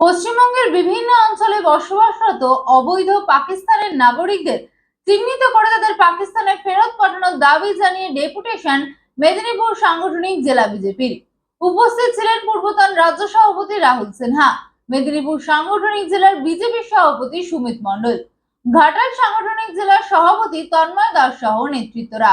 পশ্চিমবঙ্গের বিভিন্ন অঞ্চলে বসবাসরত অবৈধ পাকিস্তানের নাগরিকদের চিহ্নিত করে তাদের পাকিস্তানে ফেরত পাঠানোর দাবি জানিয়ে ডেপুটেশন মেদিনীপুর সাংগঠনিক জেলা বিজেপির। উপস্থিত ছিলেন পূর্বতন রাজ্য সভাপতি রাহুল সিনহা, মেদিনীপুর সাংগঠনিক জেলার বিজেপি সভাপতি সুমিত মণ্ডল, ঘাটাল সাংগঠনিক জেলার সভাপতি তন্ময় দাস সহ নেতৃত্বরা।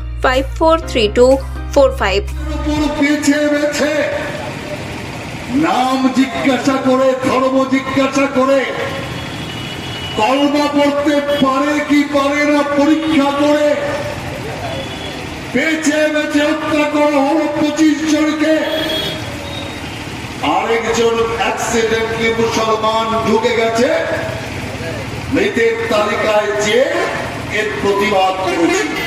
five four three two four নাম জিজ্ঞাসা করে, ধর্ম জিজ্ঞাসা করে। কলমা পড়তে পারে কি পারে না পরীক্ষা করে। হত্যা করা হলো পঁচিশ জনকে। আরেকজন অ্যাক্সিডেন্টলি মুসলমান ঢুকে গেছে। মৃতের তালিকায় যে এর প্রতিবাদ করেছে।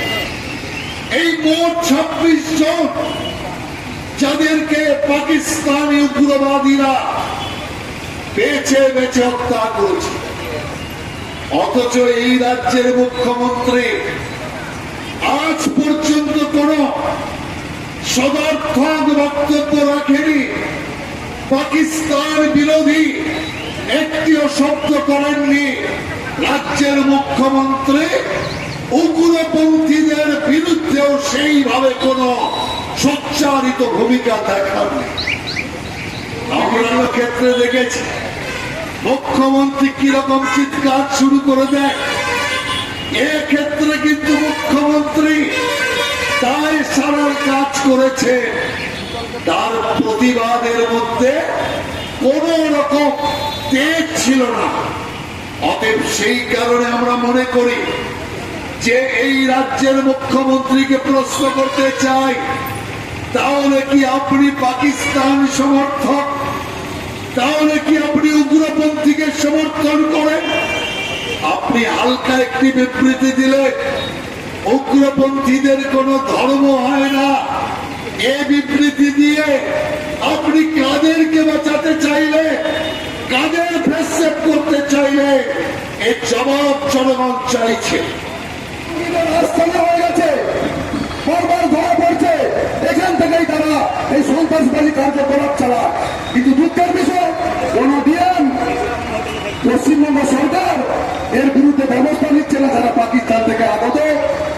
এই মোট ছাব্বিশ জন যাদেরকে পাকিস্তানি উগ্রবাদীরা বেছে বেছে হত্যা করেছে। অথচ এই রাজ্যের মুখ্যমন্ত্রী আজ পর্যন্ত কোন সদর্থক বক্তব্য রাখেনি। পাকিস্তান বিরোধী একটিও শব্দ করেননি। রাজ্যের মুখ্যমন্ত্রী উগ্রপন্থীদের বিরুদ্ধেও সেইভাবে কোন সোচ্চারিত ভূমিকা দেখাননি আমরা ক্ষেত্রে দেখেছি, মুখ্যমন্ত্রী কীরকম চিৎকার শুরু করে দেয়। ক্ষেত্রে কিন্তু মুখ্যমন্ত্রী তাই সারার কাজ করেছে। তার প্রতিবাদের মধ্যে কোন রকম তেজ ছিল না। অতএব সেই কারণে আমরা মনে করি যে এই রাজ্যের মুখ্যমন্ত্রীকে প্রশ্ন করতে চাই, তাহলে কি আপনি পাকিস্তান সমর্থক? তাহলে কি আপনি উগ্রপন্থীকে সমর্থন করেন? আপনি হালকা একটি বিবৃতি দিলে উগ্রপন্থীদের কোনো ধর্ম হয় না। এ বিবৃতি দিয়ে আপনি কাদেরকে বাঁচাতে চাইলে, কাদের ফেসেপ করতে চাইলে? এর জবাব জনগণ চাইছে। পশ্চিমবঙ্গ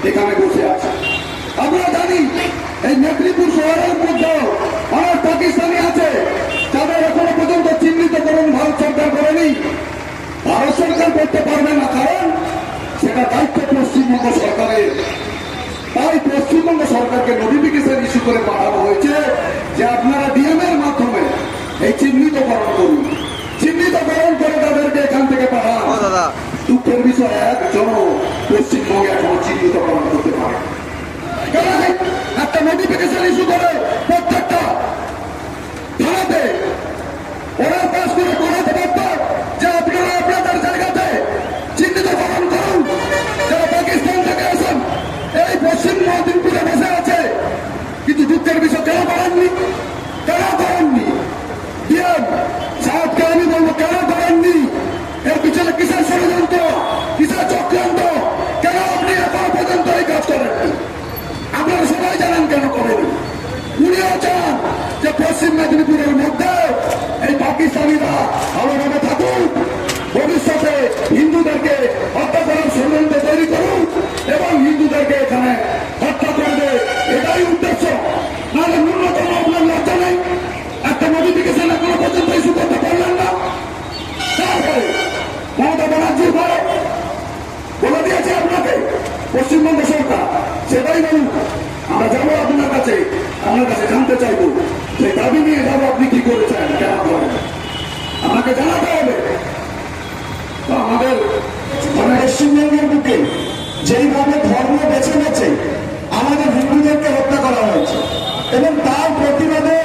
এখানে বসে আছে। আমরা জানি, এই মেদিনীপুর শহরের মধ্যেও অনেক পাকিস্তানি আছে, যাদের এখনও পর্যন্ত চিহ্নিতকরণ ভারত সরকার করেনি। ভারত সরকার করতে পারবে না, কারণ সেটা দায়িত্ব পশ্চিমবঙ্গ সরকারের তাই পশ্চিমবঙ্গ সরকারকে নোটিফিকেশন ইস্যু করে পাঠানো হয়েছে যে আপনারা ডিএম এর মাধ্যমে এই চিহ্নিতকরণ করুন চিহ্নিতকরণ করে তাদেরকে এখান থেকে পাঠান। দুঃখের বিষয় একজন পশ্চিমবঙ্গে এখনও চিহ্নিতকরণ করতে পারে একটা নোটিফিকেশন ইস্যু করে প্রত্যেকটা থানাতে ওরা পাশ করে করাতে পারত যে আপনারা আপনাদের জায়গাতে চিহ্নিতকরণ করুন যারা পাকিস্তান থেকে আসেন এই পশ্চিম মেদিনীপুরে বসে আছে কিন্তু যুদ্ধের বিষয় কেন করেননি কেন করেননি ডিএম সাহেবকে আমি বলব কেন করেননি এর পিছনে কিসের ষড়যন্ত্র কিসের চক্রান্ত কেন আপনি এখন পর্যন্ত এই কাজ করেননি আপনারা সবাই জানেন কেন করেনি উনিও চান যে পশ্চিম মেদিনীপুরের মধ্যে এই পাকিস্তানিরা ভালোভাবে থাকুক ভবিষ্যতে হিন্দুদেরকে হত্যা করার ষড়যন্ত্র তৈরি করুন এবং হিন্দুদেরকে এখানে হত্যা করবে এটাই উদ্দেশ্য নাহলে ন্যূনতম আপনার লজ্জা নেই একটা নোটিফিকেশন এখনও পর্যন্ত ইস্যু করতে পারলেন না তারপরে মমতা ব্যানার্জির পরে বলে দিয়েছে আপনাকে পশ্চিমবঙ্গ সরকার সেটাই বলুন আমরা যাব আপনার কাছে। আপনার কাছে জানতে চাইব যে দাবি নিয়ে যাব আপনি কি করেছেন, কেন করেন? আমাকে জানাতে হবে। আমাদের মানে পশ্চিমবঙ্গের বুকে যেইভাবে ধর্ম বেছে বেছে আমাদের হিন্দুদেরকে হত্যা করা হয়েছে এবং তার প্রতিবাদে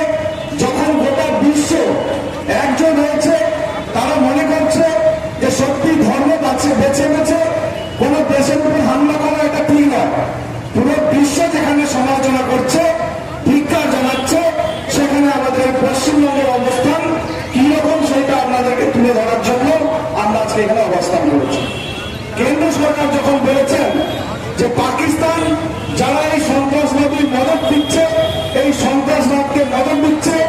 সন্ত্রাসবাদী মদত দিচ্ছে এই সন্ত্রাসবাদকে মদত দিচ্ছে।